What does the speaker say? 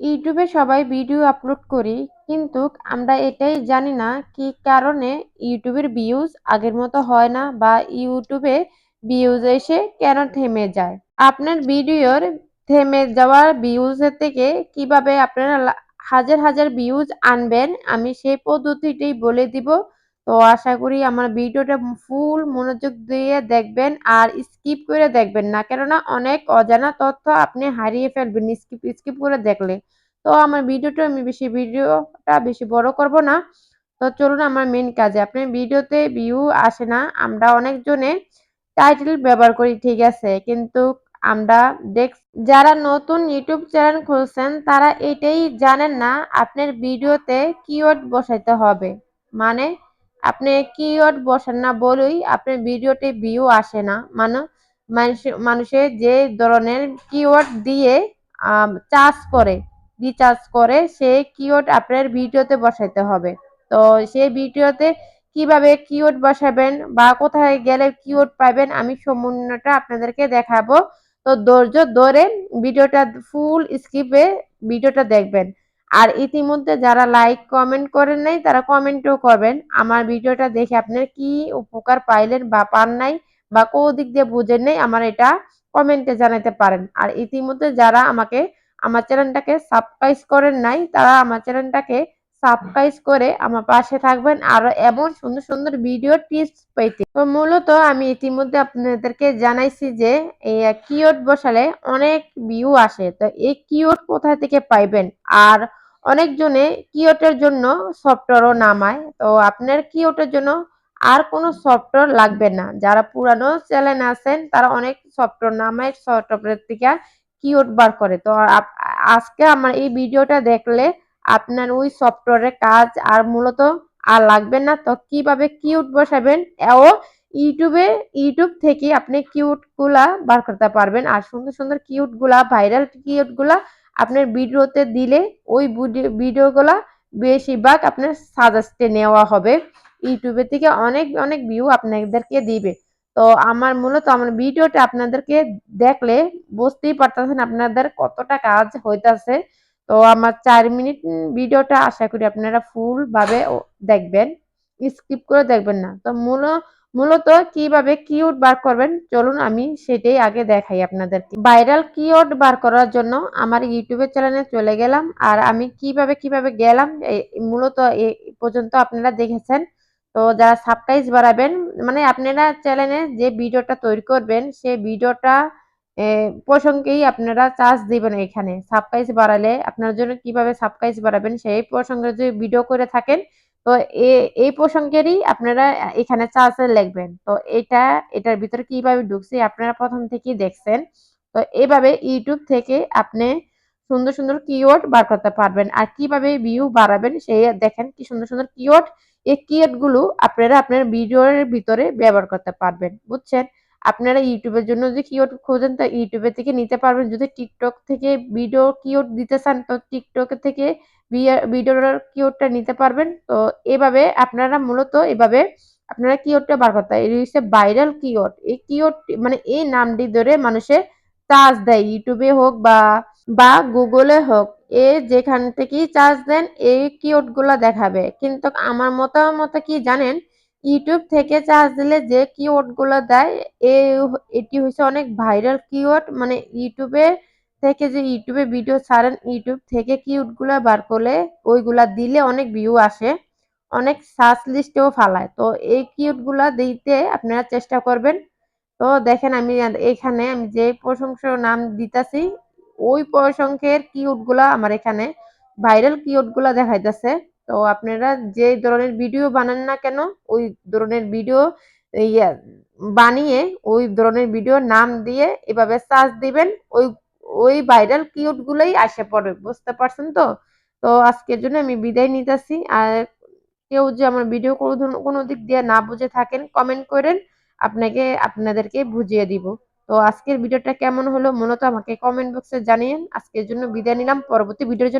ইউটিউবে সবাই video upload করি, কিন্তু আমরা এটাই জানি না কি কারণে ইউটিউবের ভিউজ আগের মতো হয় না বা ইউটিউবে ভিউজ এসে কেন থেমে যায়। আপনার ভিডিওর থেমে যাওয়ার ভিউজের থেকে কীভাবে আপনারা হাজার হাজার ভিউজ আনবেন, আমি সেই পদ্ধতিটাই বলে দিব। তো আশা করি আমার ভিডিওটা ফুল মনোযোগ দিয়ে দেখবেন আর স্কিপ করে দেখবেন না। কেননা অনেক অজানা তথ্য আপনি হারিয়ে ফেলবেন স্কিপ স্কিপ করে দেখলে। তো আমার ভিডিওটা, আমি বেশি ভিডিওটা বেশি বড় করব না। তো চলুন আমার মেন কাজে। আপনার ভিডিওতে ভিউ আসে না, আমরা অনেকজনে টাইটেল ব্যবহার করি, ঠিক আছে? কিন্তু আমরা দেখ, যারা নতুন ইউটিউব চ্যানেল খুলছেন, তারা এটাই জানেন না, আপনার ভিডিওতে কিওয়ার্ড বসাইতে হবে। মানে আপনি কিওয়ার্ড বসান না বলেই, আপনার ভিডিওতে ভিউ আসে না। মানে মানুষ মানুষের যে ধরনের কিওয়ার্ড দিয়ে চার্জ করে রিচার্জ করে সেই কিওয়ার্ড আপনার ভিডিওতে বসাইতে হবে। তো সেই ভিডিওতে কীভাবে কিওয়ার্ড বসাবেন বা কোথায় গেলে কিওয়ার্ড পাবেন, আমি সম্পূর্ণটা আপনাদেরকে দেখাবো। তো ধৈর্য ধরে ভিডিওটা ফুল স্কিপে ভিডিওটা দেখবেন। আর ইতিমধ্যে যারা লাইক কমেন্ট করেন নাই, তারা কমেন্টও করবেন। আমার ভিডিওটা দেখে আপনার কি উপকার পাইলেন বা পান নাই বা কোন দিক দিয়ে বুঝেন নাই, আমার এটা কমেন্টে জানাতে পারেন। আর ইতিমধ্যে যারা আমাকে, আমার চ্যানেলটাকে সাবস্ক্রাইব করেন নাই, তারা আমার চ্যানেলটাকে সাবস্ক্রাইব করে আমার পাশে থাকবেন। আরও এমন সুন্দর সুন্দর ভিডিও টিপস পেতে। তো মূলত আমি ইতিমধ্যে আপনাদেরকে জানাইছি যে এই কিওয়ার্ড বসালে অনেক ভিউ আসে। তো এই কিওয়ার্ড কোথা থেকে পাইবেন? আর অনেকজনে কিওটের জন্য সফটওয়্যারও নামায়। তো আপনার কিওটের জন্য আর কোনো সফটওয়্যার লাগবে না। যারা পুরানো চ্যানেল আছেন, তারা অনেক সফটওয়্যার নামায়, সফটওয়্যার থেকে কিওয়ার্ড বার করে। তো আজকে আমার এই ভিডিওটা দেখলে আপনার ওই সফটওয়্যারের কাজ আর মূলত আর লাগবে না। তো কীভাবে কিউট বসাবেন, ও ইউটিউবে, ইউটিউব থেকে আপনি কিউটগুলা বার করতে পারবেন। আর সুন্দর সুন্দর কিউটগুলা ভাইরাল কিউটগুলা আপনার ভিডিওতে দিলে ওই ভিডিওগুলা বেশিরভাগ আপনার সাজেস্টে নেওয়া হবে। ইউটিউবে থেকে অনেক অনেক ভিউ আপনাদেরকে দিবে। তো আমার মূলত আমার ভিডিওটা আপনাদেরকে দেখলে বুঝতেই পারতেছেন আপনাদের কতটা কাজ হইতাছে। তো আমার চার মিনিট ভিডিওটা আশা করি আপনারা ফুলভাবে দেখবেন। স্কিপ করে দেখবেন না। তো মূল মূলত কীভাবে কিওয়ার্ড বার করবেন? চলুন আমি সেটাই আগে দেখাই আপনাদেরকে। ভাইরাল কিওয়ার্ড বার করার জন্য আমার ইউটিউবের চ্যানেলে চলে গেলাম আর আমি কীভাবে কীভাবে গেলাম মূলত এই পর্যন্ত আপনারা দেখেছেন। তো যারা সাবস্ক্রাইব বাড়াবেন মানে আপনারা চ্যানেলে যে ভিডিওটা তৈরি করবেন সেই ভিডিওটা প্রসঙ্গেই আপনারা চার্জ দিবেন এখানে। সাবস্ক্রাইব বাড়ালে আপনার জন্য কীভাবে সাবস্ক্রাইব বাড়াবেন, সেই প্রসঙ্গে যদি ভিডিও করে থাকেন তো এই প্রসঙ্গেরই আপনারা এখানে চার্জে লিখবেন। তো এটা, এটার ভিতরে কীভাবে ঢুকছে আপনারা প্রথম থেকেই দেখছেন। তো এভাবে ইউটিউব থেকে আপনি সুন্দর সুন্দর কিওয়ার্ড বার করতে পারবেন। আর কীভাবে ভিউ বাড়াবেন সেই দেখেন কি সুন্দর সুন্দর কিওয়ার্ড এই কিওয়ার্ডগুলো আপনারা আপনার ভিডিওর ভিতরে ব্যবহার করতে পারবেন, বুঝছেন? আপনারা ইউটিউবের জন্য যে কিওয়ার্ড খোঁজেন তা ইউটিউবের থেকে নিতে পারবেন। যদি টিকটক থেকে ভিডিও কিওয়ার্ড দিতে চান, তো টিকটক থেকে ভিডিওর কিওয়ার্ডটা নিতে পারবেন। তো এভাবে আপনারা মূলত এভাবে আপনারা কিওয়ার্ডটা বার করতে এই হচ্ছে ভাইরাল কিওয়ার্ড এই কিওয়ার্ড মানে এই নামটি ধরে মানুষের চার্জ দেয়। ইউটিউবে হোক বা বা গুগলে হোক, এ যেখান থেকেই চার্জ দেন, এই কিওয়ার্ডগুলা দেখাবে। কিন্তু আমার মতামত কি জানেন? ইউটিউব থেকে চার্জ দিলে যে কিওয়ার্ডগুলো দেয় এটি হচ্ছে অনেক ভাইরাল কিওয়ার্ড মানে ইউটিউবে থেকে যে ইউটিউবে ভিডিও ছাড়েন, ইউটিউব থেকে কিউটগুলা বার করলে ওইগুলা দিলে অনেক ভিউ আসে, অনেক সার্চ লিস্টেও ফালায়। তো এই কিউটগুলা দিতে আপনারা চেষ্টা করবেন। তো দেখেন আমি এখানে আমি যে প্রশংসার নাম দিতেছি, ওই প্রশংসের কিউটগুলা আমার এখানে ভাইরাল কিউটগুলা দেখাইতেছে। তো আপনারা যে ধরনের ভিডিও বানান না কেন, ওই ধরনের ভিডিও ইয়া, বানিয়ে ওই ধরনের ভিডিও নাম দিয়ে এভাবে সার্চ দিবেন, ওই ওই ভাইরাল কিউট গুলোই আসে পড়ে, বুঝতে পারছেন তো? তো আজকের জন্য আমি বিদায় নিতেছি। আর কেউ যে আমার ভিডিও কোনো দিক দিয়ে না বুঝে থাকেন কমেন্ট করেন, আপনাকে, আপনাদেরকে বুঝিয়ে দিব। তো আজকের ভিডিওটা কেমন হলো, মূলত আমাকে কমেন্ট বক্সে জানিয়েন। আজকের জন্য বিদায় নিলাম। পরবর্তী ভিডিওর জন্য